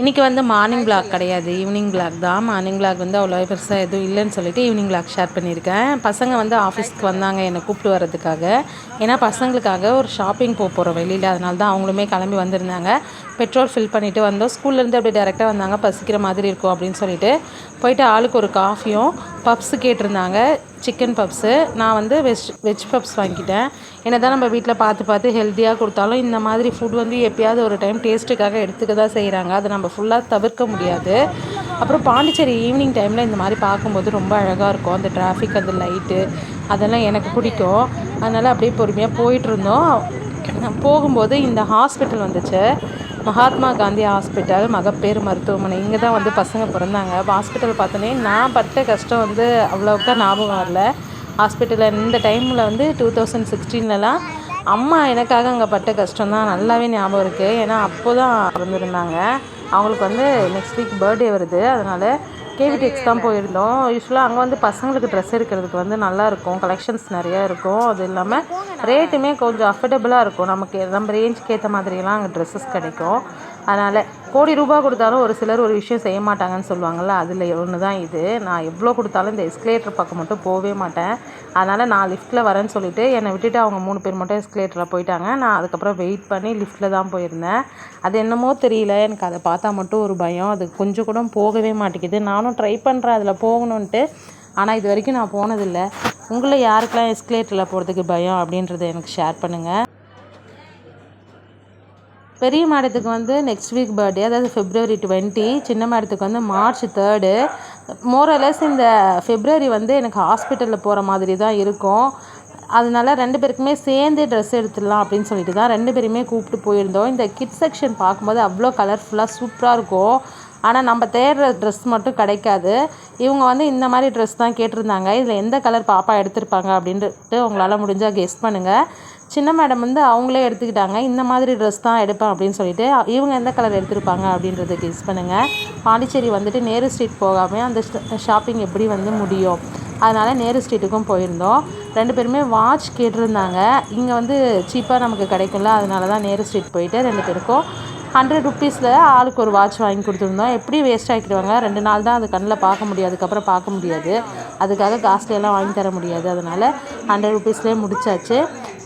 இன்றைக்கி வந்து morning black கிடையாது. ஈவினிங் பிளாக் தான். மார்னிங் பிளாக் வந்து அவ்வளோ பெருசாக எதுவும் இல்லைன்னு சொல்லிட்டு ஈவினிங் பிளாக் ஷேர் பண்ணியிருக்கேன். பசங்க வந்து ஆஃபீஸ்க்கு வந்தாங்க என்னை கூப்பிட்டு வர்றதுக்காக. ஏன்னா பசங்களுக்காக ஒரு ஷாப்பிங் போக போகிறோம் வெளியில். அதனால தான் அவங்களுமே கிளம்பி வந்திருந்தாங்க. பெட்ரோல் ஃபில் பண்ணிவிட்டு வந்தோம். ஸ்கூல்லேருந்து அப்படியே டேரெக்டாக வந்தாங்க. பசிக்கிற மாதிரி இருக்கும் அப்படின்னு சொல்லிட்டு போயிட்டு ஆளுக்கு ஒரு காஃபியும் பப்ஸு கேட்டிருந்தாங்க. சிக்கன் பப்ஸு நான் வந்து வெஜ் வெஜ் பப்ஸ் வாங்கிட்டேன். என்ன தான் நம்ம வீட்டில் பார்த்து பார்த்து ஹெல்த்தியாக கொடுத்தாலும் இந்த மாதிரி ஃபுட் வந்து எப்பயாவது ஒரு டைம் டேஸ்ட்டுக்காக எடுத்துக்க தான் செய்கிறாங்க அதை நம்ம ஃபுல்லாக தவிர்க்க முடியாது. அப்புறம் பாண்டிச்சேரி ஈவினிங் டைமில் இந்த மாதிரி பார்க்கும்போது ரொம்ப அழகாக இருக்கும். அந்த டிராஃபிக் அந்த லைட்டு அதெல்லாம் எனக்கு பிடிக்கும். அதனால் அப்படியே பொறுமையாக போயிட்டுருந்தோம் போகும்போது இந்த ஹாஸ்பிட்டல் வந்துச்சு. மகாத்மா காந்தி ஹாஸ்பிட்டல் மகப்பேறு மருத்துவமனை. இங்கே தான் வந்து பசங்க பிறந்தாங்க. ஹாஸ்பிட்டல் பார்த்தோன்னே நான் பட்ட கஷ்டம் வந்து அவ்வளோக்கா ஞாபகம் வரல. ஹாஸ்பிட்டலில் இந்த டைமில் வந்து டூ தௌசண்ட் சிக்ஸ்டீன்லலாம் அம்மா எனக்காக அங்கே பட்ட கஷ்டம் தான். நல்லாவே ஞாபகம் இருக்குது ஏன்னா அப்போ தான் பிறந்திருந்தாங்க. அவங்களுக்கு வந்து நெக்ஸ்ட் வீக் பர்த்டே வருது. அதனால் கேவிடெக்ஸ் தான் போயிருந்தோம். யூஸ்வலாக அங்கே வந்து பசங்களுக்கு ட்ரெஸ் எடுக்கிறதுக்கு வந்து நல்லாயிருக்கும் கலெக்ஷன்ஸ் நிறையா இருக்கும். அது இல்லாமல் ரேட்டுமே கொஞ்சம் அஃபர்டபுளாக இருக்கும். நமக்கு நம்ம ரேஞ்சுக்கு ஏற்ற மாதிரியெல்லாம் அங்கே ட்ரெஸ்ஸஸ் கிடைக்கும். அதனால் கோடி ரூபா கொடுத்தாலும் ஒரு சிலர் ஒரு விஷயம் செய்ய மாட்டாங்கன்னு சொல்லுவாங்கள்ல அதில் ஒன்று தான் இது. நான் எவ்வளோ கொடுத்தாலும் இந்த எஸ்கலேட்டர் பக்கம் மட்டும் போகவே மாட்டேன். அதனால் நான் லிஃப்ட்டில் வரேன்னு சொல்லிவிட்டு என்னை விட்டுட்டு அவங்க மூணு பேர் மட்டும் எஸ்கலேட்டரில் போயிட்டாங்க. நான் அதுக்கப்புறம் வெயிட் பண்ணி லிஃப்ட்டில் தான் போயிருந்தேன். அது என்னமோ தெரியல. எனக்கு அதை பார்த்தா மட்டும் ஒரு பயம். அது கொஞ்சம் கூட போகவே மாட்டேங்குது. நானும் ட்ரை பண்ணுறேன் அதில் போகணுன்ட்டு ஆனால் இது வரைக்கும் நான் போனதில்லை. உங்களை யாருக்கெல்லாம் எஸ்கலேட்டரில் போகிறதுக்கு பயம் அப்படின்றத எனக்கு ஷேர் பண்ணுங்கள் பெரிய மாடத்துக்கு வந்து நெக்ஸ்ட் வீக் பர்த்டே அதாவது ஃபிப்ரவரி டுவெண்ட்டி சின்ன மாடத்துக்கு வந்து மார்ச் தேர்டு மோரலஸ் இந்த ஃபெப்ரவரி வந்து எனக்கு ஹாஸ்பிட்டலில் போகிற மாதிரி தான் இருக்கும். அதனால ரெண்டு பேருக்குமே சேர்ந்து ட்ரெஸ் எடுத்துடலாம் அப்படின்னு சொல்லிட்டு தான் ரெண்டு பேருமே கூப்பிட்டு போயிருந்தோம். இந்த கிட் செக்ஷன் பார்க்கும்போது அவ்வளோ கலர்ஃபுல்லாக சூப்பராக இருக்கும். ஆனால் நம்ம தேடுற ட்ரெஸ் மட்டும் கிடைக்காது. இவங்க வந்து இந்த மாதிரி ட்ரெஸ் தான் கேட்டிருந்தாங்க. இதில் எந்த கலர் பாப்பா எடுத்திருப்பாங்க அப்படின்ட்டு உங்களால் முடிஞ்சால் கெஸ் பண்ணுங்கள் சின்ன மேடம் வந்து அவங்களே எடுத்துக்கிட்டாங்க. இந்த மாதிரி ட்ரெஸ் தான் எடுப்பேன் அப்படின்னு சொல்லிட்டு இவங்க எந்த கலர் எடுத்திருப்பாங்க அப்படின்றத கெஸ் பண்ணுங்கள் பாண்டிச்சேரி வந்துட்டு நேரு ஸ்ட்ரீட் போகாமல் அந்த ஷாப்பிங் எப்படி வந்து முடியும்? அதனால் நேரு ஸ்ட்ரீட்டுக்கும் போயிருந்தோம். ரெண்டு பேருமே வாட்ச் கேட்டிருந்தாங்க. இங்கே வந்து சீப்பாக நமக்கு கிடைக்கும்ல அதனால தான் நேரு ஸ்ட்ரீட் போயிட்டு ரெண்டு பேருக்கும் ஹண்ட்ரட் ருப்பீஸில் ஆளுக்கு ஒரு வாட்ச் வாங்கி கொடுத்துருந்தோம். எப்படி வேஸ்ட் ஆக்கிடுவாங்க? ரெண்டு நாள் தான் அது கண்ணில் பார்க்க முடியாது அதுக்கப்புறம் பார்க்க முடியாது. அதுக்காக காஸ்ட்லியெல்லாம் வாங்கி தர முடியாது. அதனால் ஹண்ட்ரட் ருப்பீஸ்லேயே முடிச்சாச்சு.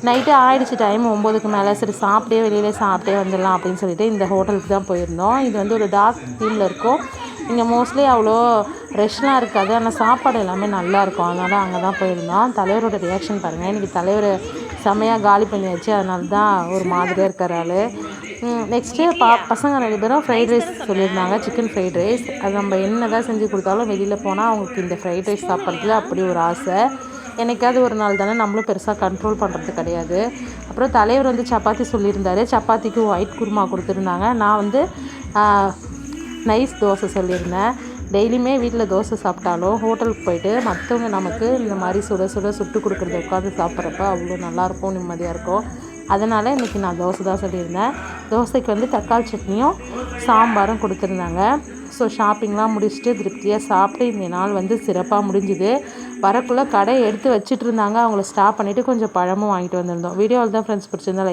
நைட்டு ஆயிடுச்சு டைம் ஒம்போதுக்கு மேலே. சரி சாப்பிட்டே வெளியில் சாப்பிட்டே வந்துடலாம் அப்படின்னு சொல்லிட்டு இந்த ஹோட்டலுக்கு தான் போயிருந்தோம். இது வந்து ஒரு டார்க் தீமில் இருக்கும். இங்கே மோஸ்ட்லி அவ்வளோ ரெஷ்லாம் இருக்காது. ஆனால் சாப்பாடு எல்லாமே நல்லாயிருக்கும் அதனால் அங்கே தான் போயிருந்தோம். தலைவரோட ரியாக்ஷன் பாருங்கள் இன்றைக்கி தலைவர் செம்மையாக காலி பண்ணியாச்சு. அதனால தான் ஒரு மாதிரியாக இருக்கிற ஆள். நெக்ஸ்ட்டு பா பசங்க ரெண்டு பேரும் ஃப்ரைட் ரைஸ் சொல்லியிருந்தாங்க சிக்கன் ஃப்ரைட் ரைஸ் அது நம்ம என்ன தான் செஞ்சு கொடுத்தாலும் வெளியில் போனால் அவங்களுக்கு இந்த ஃப்ரைட் ரைஸ் சாப்பிட்றதுல அப்படி ஒரு ஆசை. என்னைக்காவது ஒரு நாள் தானே நம்மளும் பெருசாக கண்ட்ரோல் பண்ணுறது கிடையாது. அப்புறம் தலைவர் வந்து சப்பாத்தி சொல்லியிருந்தாரு. சப்பாத்திக்கு ஒயிட் குருமா கொடுத்துருந்தாங்க. நான் வந்து நைஸ் தோசை சொல்லியிருந்தேன். டெய்லியுமே வீட்டில் தோசை சாப்பிட்டாலும் ஹோட்டலுக்கு போயிட்டு மற்றவங்க நமக்கு இந்த மாதிரி சுட சுட சுட்டு கொடுக்குறத உட்காந்து சாப்பிட்றப்ப அவ்வளோ நல்லாயிருக்கும் நிம்மதியாக இருக்கும். அதனால் இன்றைக்கி நான் தோசை தான் சொல்லியிருந்தேன். தோசைக்கு வந்து தக்காளி சட்னியும் சாம்பாரும் கொடுத்துருந்தாங்க. ஸோ ஷாப்பிங்லாம் முடிச்சுட்டு திருப்தியாக சாப்பிட்டு இந்த நாள் வந்து சிறப்பாக முடிஞ்சுது. வரக்குள்ளே கடை எடுத்து வச்சுட்டு இருந்தாங்க. அவங்கள ஸ்டாப் பண்ணிவிட்டு கொஞ்சம் பழமும் வாங்கிட்டு வந்திருந்தோம். வீடியோவில் தான் ஃப்ரெண்ட்ஸ் பிடிச்சிருந்தா